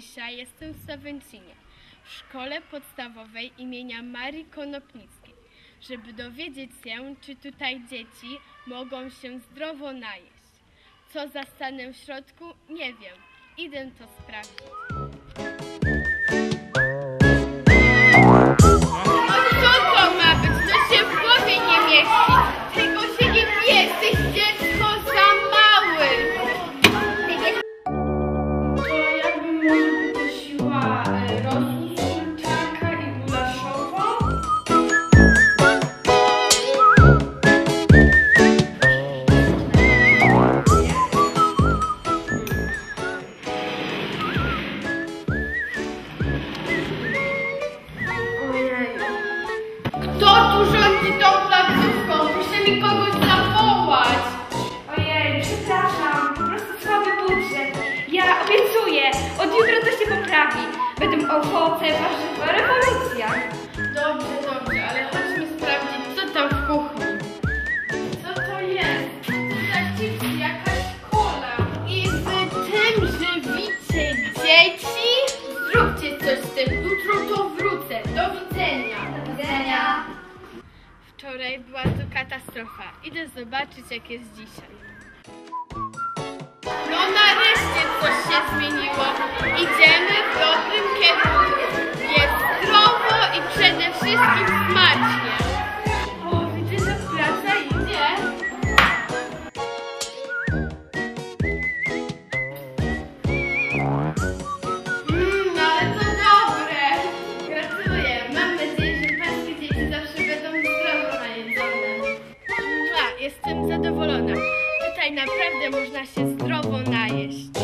Dzisiaj jestem w Sawęcinie, w szkole podstawowej imienia Marii Konopnickiej, żeby dowiedzieć się, czy tutaj dzieci mogą się zdrowo najeść. Co zastanę w środku, nie wiem. Idę to sprawdzić. Mi kogoś zawołać. Ojej, przepraszam, po prostu słaby budżet. Ja obiecuję, od jutra to się poprawi. Będą owoce, warzywa, rewolucja. Dobrze, dobrze, ale chodźmy sprawdzić, co tam w kuchni. Co to jest? Co za chipsy? Jakaś kola. I wy tym żywicie dzieci? Zróbcie coś z tym. Jutro to wrócę. Do widzenia. Do widzenia wczoraj była to katastrofa. Idę zobaczyć, jak jest dzisiaj. No nareszcie coś się zmieniło. Idziemy w dobrym kierunku. Jest zdrowo i przede wszystkim smacznie. jestem zadowolona. Tutaj naprawdę można się zdrowo najeść.